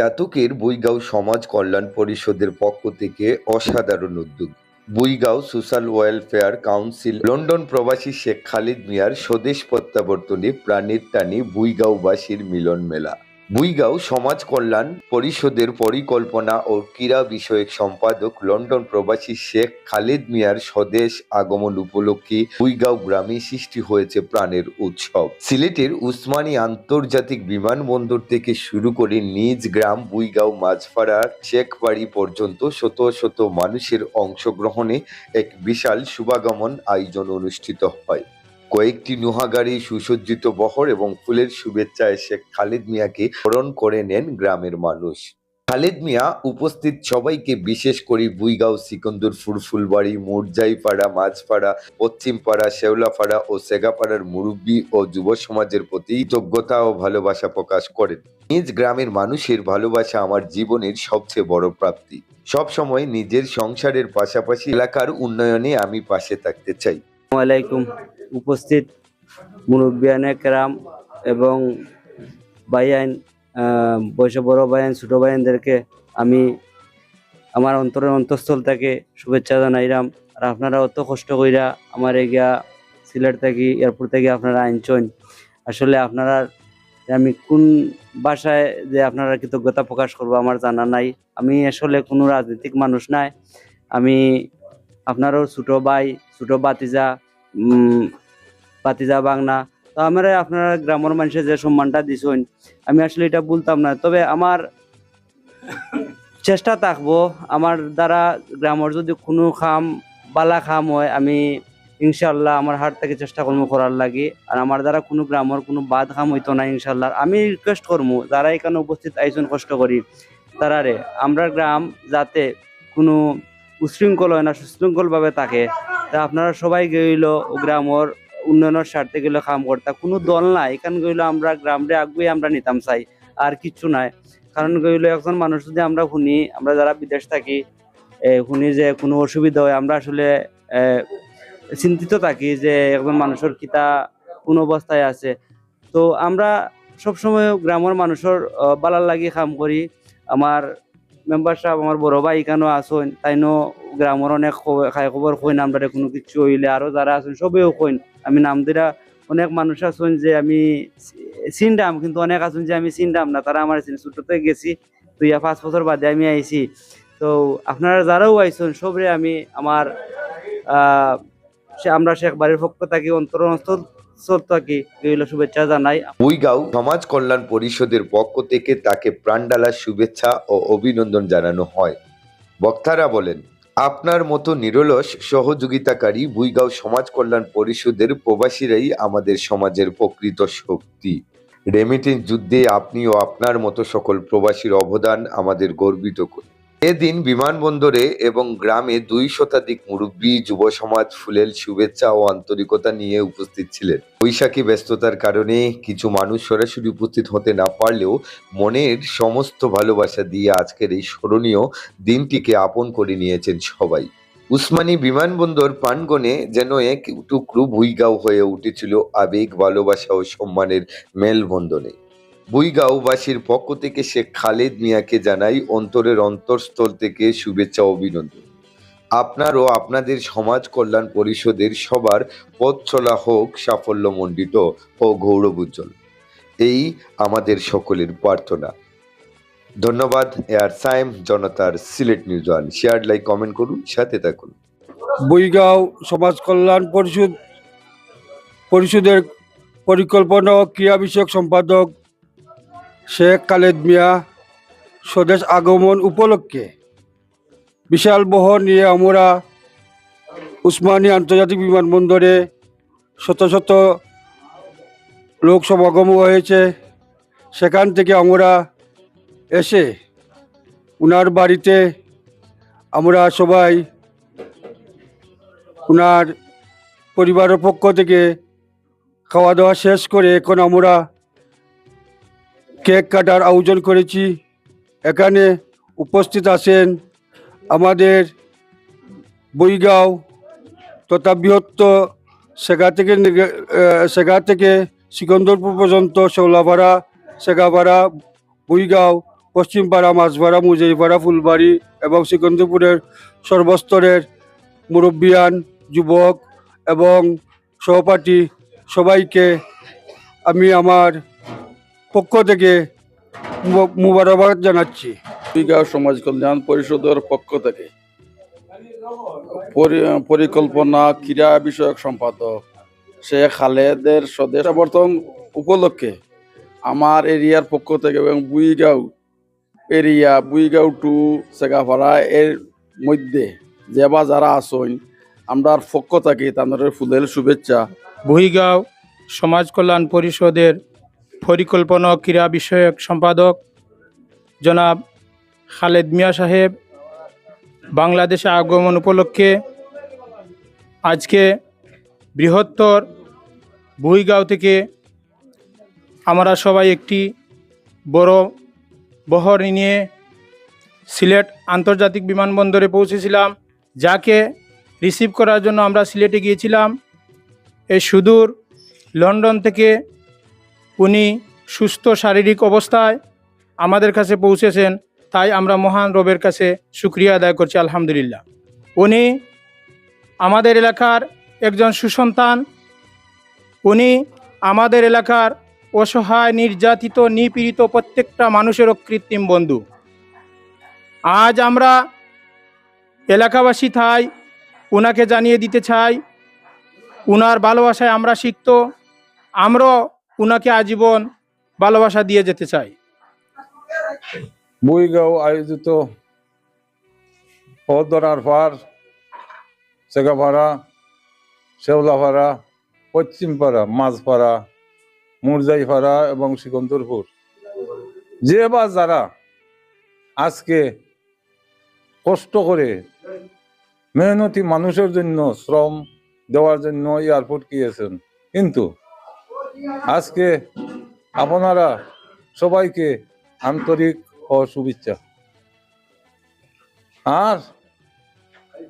চাতকের বৈগাঁও সমাজ কল্যাণ পরিষদের পক্ষ থেকে অসাধারণ উদ্যোগ। Buigaon social welfare council, London প্রবাসী শেখ খালিদ মিয়ার স্বদেশ প্রত্যাবর্তনে প্রাণের টানে বুইগাঁওবাসীর মিলন মেলা বুইগাঁও সমাজ কল্যাণ পরিষদের পরিকল্পনা ও ক্রীড়া বিষয়ক সম্পাদক লন্ডন প্রবাসী শেখ খালিদ মিয়ার স্বদেশ আগমন উপলক্ষে বুইগাঁও গ্রামে সৃষ্টি হয়েছে প্রাণের উৎসব। সিলেটের উসমানী আন্তর্জাতিক বিমানবন্দর থেকে শুরু করে নিজ গ্রাম বুইগাঁও মাঝপাড়ার শেখবাড়ি পর্যন্ত শত শত মানুষের অংশগ্রহণে এক বিশাল শুভাগমন আয়োজন অনুষ্ঠিত হয়। কয়েকটি নুহাগাড়ি সুসজ্জিত বহর এবং ফুলের শুভেচ্ছায় শেখ খালিদ মিয়াকে স্মরণ করে নেন গ্রামের মানুষ। খালেদ মিয়া উপস্থিত সবাইকে বিশেষ করে বুইগাঁও সিকন্দরপুর ফুরফুলবাড়ি, মুরজাইপাড়া, মাঝপাড়া, পশ্চিমপাড়া, শেওলাপাড়া ও সেগাপাড়ার মুরব্বী ও যুব সমাজের প্রতি কৃতজ্ঞতা ও ভালোবাসা প্রকাশ করেন। নিজ গ্রামের মানুষের ভালোবাসা আমার জীবনের সবচেয়ে বড় প্রাপ্তি। সব সময় নিজের সংসারের পাশাপাশি এলাকার উন্নয়নে আমি পাশে থাকতে চাই। উপস্থিত মুরব্বিয়ানে কেরাম এবং বাইয়াইন বয়সে বড় বাইয়ান ছোট বাইয়ানদেরকে আমি আমার অন্তরের অন্তঃস্থল থেকে শুভেচ্ছা জানাইলাম। আর আপনারা অত কষ্ট কইরা আমার এগিয়া সিলেট থেকে, এয়ারপোর্ট থেকে আপনারা আনছেন আসলে আপনারা আমি কোন ভাষায় যে আপনারা কৃতজ্ঞতা প্রকাশ করব আমার জানা নাই। আমি আসলে কোনো রাজনৈতিক মানুষ নাই। আমি আপনারও ছোটো ভাই, ছোটো বাতিজা বাতিজা বাংলা। তো আমার আপনারা গ্রামের মানুষের যে সম্মানটা দিছেন, আমি আসলে এটা বলতাম না। তবে আমার চেষ্টা থাকব, আমার দ্বারা গ্রামের যদি কোনো খাম, বালা খাম হয়, আমি ইনশাল্লাহ আমার হাত থেকে চেষ্টা করব করার লাগে। আর আমার দ্বারা কোনো গ্রামের কোনো বাদ খাম হইতো না ইনশাল্লাহ আমি রিকোয়েস্ট করব, যারা এখানে উপস্থিত আইসন কষ্ট করি। তারারে আমরা গ্রাম যাতে কোনো উশৃঙ্খল হয় না, সুশৃঙ্খলভাবে থাকে। তা আপনারা সবাই গেইল গ্রামর উন্নয়নের স্বার্থে গেলে কাম করতা। কোনো দল নাই এখান গইলো আমরা গ্রামরে আগুয়ে আমরা নিতাম চাই, আর কিচ্ছু নাই। কারণ গইলো একজন মানুষ যদি আমরা শুনি, আমরা যারা বিদেশ থাকি শুনি যে কোনো অসুবিধা হয়, আমরা আসলে চিন্তিত থাকি যে একজন মানুষের কিতা, কোন অবস্থায় আছে। তো আমরা সবসময় গ্রামের মানুষের বালার লাগি কাম করি। আমার মেম্বার সাহেব, আমার বড় ভাই এখানেও আসুন? তাইনো গ্রামের অনেক খাই খবর কইন, আমরা কোনো কিছু হইলে আরও যারা আছেন সবেও কইন। আমি নাম দিরা অনেক মানুষ আছেন যে আমি চিনতাম, কিন্তু অনেক আছেন যে আমি চিনতাম না, তারা আমার চিনি। ছোটতে গেছি তো ইয়া পাঁচ বছর বাদে আমি আইছি। তো আপনারা যারাও আইছেন, সবরে আমি আমার আমরা শেখ বাড়ির পক্ষ থাকি অন্তর এগুলো শুভেচ্ছা জানাই। সমাজ কল্যাণ পরিষদের পক্ষ থেকে তাকে শুভেচ্ছা ও অভিনন্দন জানানো হয়। বক্তারা বলেন, আপনার মতো নিরলস, সহযোগিতাকারী বুইগাঁও সমাজ কল্যাণ পরিষদের প্রবাসীরাই আমাদের সমাজের প্রকৃত শক্তি। রেমিটেন্স যুদ্ধে আপনি ও আপনার মতো সকল প্রবাসীর অবদান আমাদের গর্বিত করে এদিন বিমানবন্দরে এবং গ্রামে দুই শতাধিক মুরব্বী যুব সমাজ ফুলেল শুভেচ্ছা ও আন্তরিকতা নিয়ে উপস্থিত ছিলেন। বৈশাখী ব্যস্ততার কারণে কিছু মানুষ সরাসরি উপস্থিত হতে না পারলেও মনের সমস্ত ভালোবাসা দিয়ে আজকের এই স্মরণীয় দিনটিকে আপন করে নিয়েছেন সবাই। উসমানী বিমানবন্দর প্রাঙ্গণে যেন এক টুকরু ভুইগাঁও হয়ে উঠেছিল আবেগ, ভালোবাসা ও সম্মানের মেলবন্ধনে। বুইগাঁওবাসীর পক্ষ থেকে শেখ খালেদ মিয়াকে জানাই অন্তরের অন্তরস্থল থেকে শুভেচ্ছা অভিনন্দন। আপনার ও আপনাদের সমাজ কল্যাণ পরিষদের সবার পথ চলা হোক সাফল্যমণ্ডিত ও গৌরব উজ্জ্বল এই আমাদের সকলের প্রার্থনা। ধন্যবাদ, এয়ার সাইম, জনতার Sylhet news one. Share, like, comment করুন, সাথে থাকুন। বইগাঁও সমাজ কল্যাণ পরিষদ পরিষদের পরিকল্পনা ক্রিয়া বিষয়ক সম্পাদক শেখ খালেদ মিয়া স্বদেশ আগমন উপলক্ষে বিশাল বহর নিয়ে আমরা উসমানী আন্তর্জাতিক বিমানবন্দরে শত শত লোক সমাগম হয়েছে। সেখান থেকে আমরা এসে উনার বাড়িতে আমরা সবাই ওনার পরিবারের পক্ষ থেকে খাওয়া দাওয়া শেষ করে এখন আমরা কেক কাটার আয়োজন করেছি। এখানে উপস্থিত আছেন আমাদের বইগাঁও তথা বৃহত্তর সেগা থেকে সেগা থেকে সিকন্দরপুর পর্যন্ত শেওলাপাড়া, সেগাপাড়া বইগাঁও পশ্চিমপাড়া, মাছপাড়া, মুজাইপাড়া, ফুলবাড়ি এবং সিকন্দরপুরের সর্বস্তরের মুরব্বিয়ান, যুবক এবং সহপাঠী সবাইকে আমি আমার পক্ষ থেকে মুবারকবাদ জানাচ্ছি। বিঘা সমাজ কল্যাণ পরিষদের পক্ষ থেকে পরি- পরিকল্পনা ক্রীড়া বিষয়ক সম্পাদক শেখ খালেদের সদস্যবর্তন উপলক্ষে আমার এরিয়ার পক্ষ থেকে এবং বুইগাঁও এরিয়া বুইগাঁও টু সেগাপাড়া এর মধ্যে যে বা যারা আসন আমরা পক্ষ থাকি তাদের ফুলের শুভেচ্ছা। বুইগাঁও সমাজ কল্যাণ পরিষদের পরিকল্পনা ক্রীড়া বিষয়ক সম্পাদক জনাব খালেদ মিয়া সাহেব, বাংলাদেশে আগমন উপলক্ষে আজকে বৃহত্তর ভুইগাঁও থেকে আমরা সবাই একটি বড় বহর নিয়ে সিলেট আন্তর্জাতিক বিমানবন্দরে পৌঁছেছিলাম, যাকে রিসিভ করার জন্য আমরা সিলেটে গিয়েছিলাম। এই সুদূর লন্ডন থেকে উনি সুস্থ শারীরিক অবস্থায় আমাদের কাছে পৌঁছেছেন, তাই আমরা মহান রবের কাছে শুক্রিয়া আদায় করছি, আলহামদুলিল্লাহ। উনি আমাদের এলাকার একজন সুসন্তান, উনি আমাদের এলাকার অসহায়, নির্যাতিত, নিপীড়িত প্রত্যেকটা মানুষেরও কৃত্রিম বন্ধু। আজ আমরা এলাকাবাসী থাই ওনাকে জানিয়ে দিতে চাই, উনার ভালোবাসায় আমরা শিখত আমরাও উনাকে আজীবন ভালোবাসা দিয়ে যেতে চাই। বইগাঁও আয়োজিত পদ্মরার পার শেওলাপাড়া, পশ্চিমপাড়া, মাঝপাড়া, মুরজাইপাড়া এবং সিকন্দরপুর। যে বা যারা আজকে কষ্ট করে মেহনতি মানুষের জন্য শ্রম দেওয়ার জন্য এয়ারপোর্ট গিয়েছেন, কিন্তু আজকে আপনারা সবাইকে আন্তরিক ও শুভেচ্ছা। আর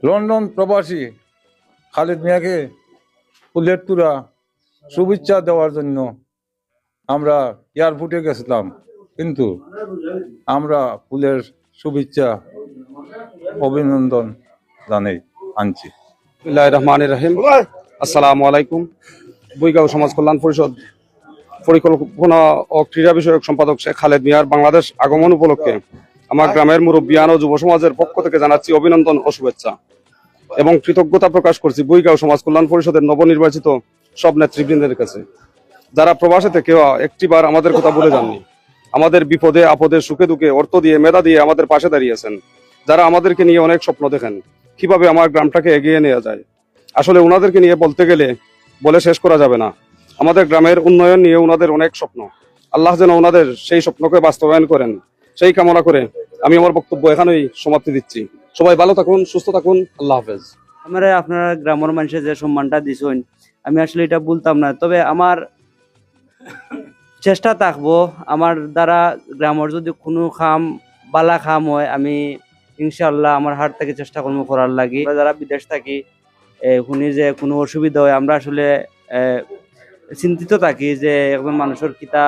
লন্ডন প্রবাসী খালেদ মিয়াকে ফুলের তুরা শুভেচ্ছা দেওয়ার জন্য আমরা এয়ারপোর্টে গেছিলাম। কিন্তু আমরা ফুলের শুভেচ্ছা অভিনন্দন জানাই আনছি। রহমান রহিম। আসসালামু আলাইকুম। বৈগাঁও সমাজ কল্যাণ পরিষদ পরিকল্পনা ও ক্রীড়া বিষয়ক সম্পাদক শেখ খালেদ মিয়ার বাংলাদেশ আগমন উপলক্ষে আমার গ্রামের মুরব্বিয়ান ও যুব সমাজের পক্ষ থেকে জানাচ্ছি অভিনন্দন ও শুভেচ্ছা। এবং কৃতজ্ঞতা প্রকাশ করছি বৈগাঁও সমাজ কল্যাণ পরিষদের নবনির্বাচিত সব নেতৃবৃন্দের কাছে। যারা প্রবাসে থেকেও একটিবার আমাদের কথা বলে যাননি, আমাদের বিপদে, আপদে, সুখে, দুঃখে, অর্থ দিয়ে, মেধা দিয়ে আমাদের পাশে দাঁড়িয়েছেন। যারা আমাদেরকে নিয়ে অনেক স্বপ্ন দেখেন, কীভাবে আমার গ্রামটাকে এগিয়ে নেওয়া যায়। আসলে ওনাদেরকে নিয়ে বলতে গেলে বলে শেষ করা যাবে না। আমাদের গ্রামের উন্নয়ন নিয়ে ওনাদের অনেক স্বপ্ন। আল্লাহ যেন ওনাদের সেই স্বপ্নকে বাস্তবায়ন করেন, সেই কামনা করে আমি আমার বক্তব্য এখানেই সমাপ্তি দিচ্ছি। সবাই ভালো থাকুন, সুস্থ থাকুন, আল্লাহ হাফেজ। আমরা আপনারা গ্রামের মানুষের যে সম্মানটা দিছেন, আমি আসলে এটা বলতাম না। তবে আমার চেষ্টা থাকব, আমার দ্বারা গ্রামের যদি কোনো খাম, বালা খাম হয়, আমি ইনশাল্লাহ আমার হাট থেকে চেষ্টা করব করার লাগি। যারা বিদেশ থাকি এ, শুনি যে কোনো অসুবিধা হয় আমরা আসলে চিন্তিত থাকি যে একজন মানুষের কিতা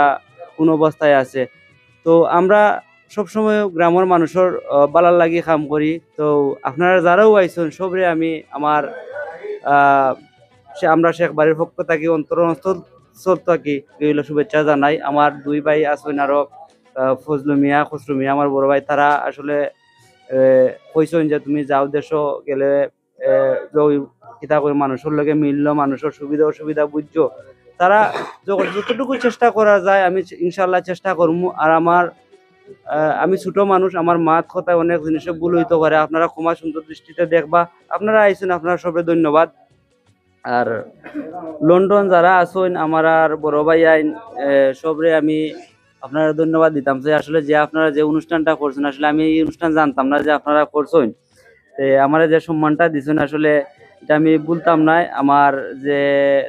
কোন অবস্থায় আছে। তো আমরা সবসময় গ্রামের মানুষের বালার লাগি কাম করি। তো আপনারা যারাও আইসন সবরে আমি আমার আমরা শেখ বাড়ির পক্ষ থাকি অন্তরস্থল থাকি এইগুলো শুভেচ্ছা জানাই। আমার দুই ভাই আছেন আরও আহ, ফজলু মিয়া খসরু মিয়া আমার বড় ভাই তারা আসলে আহ, কইছেন যে তুমি যাও দেশ গেলে কিতা করে মানুষের লগে মিলল, মানুষের সুবিধা অসুবিধা বুঝছ। তারা যতটুকু চেষ্টা করা যায়, আমি ইনশাল্লাহ চেষ্টা করব আর আমার আমি ছোট মানুষ, আমার মাত কথায় অনেক জিনিসে ভুল হইতে পারে। আপনারা ক্ষমা সুন্দর দৃষ্টিতে দেখবা। আপনারা আইছেন, আপনারা সবে ধন্যবাদ। আর লন্ডন যারা আছেন, আমার আর বড় ভাই আইন সবরে আমি আপনারা ধন্যবাদ দিতাম যে আসলে যে আপনারা যে অনুষ্ঠানটা করছেন, আসলে আমি এই অনুষ্ঠান জানতাম না যে আপনারা করছেন। আমার যে সম্মানটা দিছেন, আসলে এটা আমি বলতাম না, আমার যে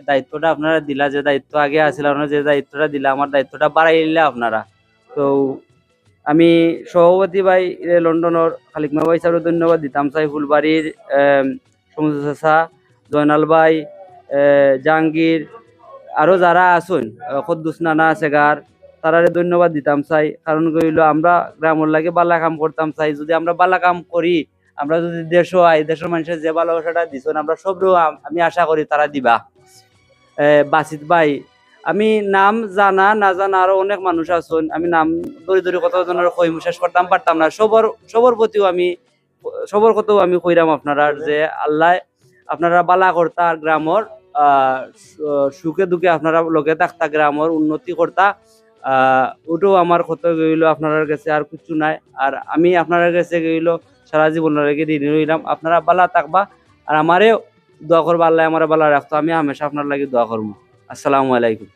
দায়িত্বটা আপনারা দিলা, যে দায়িত্ব আগে আছিল, আপনারা যে দায়িত্বটা দিলা, আমার দায়িত্বটা বাড়াই দিলে আপনারা। তো আমি সভাপতি ভাই লন্ডনের খালিকমা ভাই স্যারও ধন্যবাদ দিতাম চাই ফুলবাড়ির সমুদ্র চাষা জয়নাল ভাই জাহাঙ্গীর, আরও যারা আছেন কদ্দুস নানা, সেগার, তারারে ধন্যবাদ দিতাম চাই কারণ কইলো আমরা গ্রামের লাগে বালা কাম করতাম চাই যদি আমরা বালা কাম করি আমরা যদি দেশও আই দেশের মানুষের যে ভালোবাসাটা দিছেন, আমরা সব আমি আশা করি তারা দিবা। বাসিত ভাই, আমি নাম জানা, না জানা আরও অনেক মানুষ আছেন। আমি নাম ধরে ধরে জনের কই শেষ করতাম পারতাম না। সবর সবর প্রতিও আমি, সবর কথাও আমি কইরাম আপনারা যে আল্লাহ আপনারা বালা কর্তা আর গ্রামর সুখে দুঃখে আপনারা লোকে থাকতা গ্রামর উন্নতি করতা। আহ ওটাও আমার কত গেইল আপনার কাছে আর কিছু নাই। আর আমি আপনার কাছে গেইল সারা জীবন রেখে ঋণী রইলাম। আপনারা বালা থাকবা আর আমারে দোয়া করবা, আল্লাহ আমার বালা রাখতো। আমি হামেশা আপনার লাগে দোয়া করব আসসালামু আলাইকুম।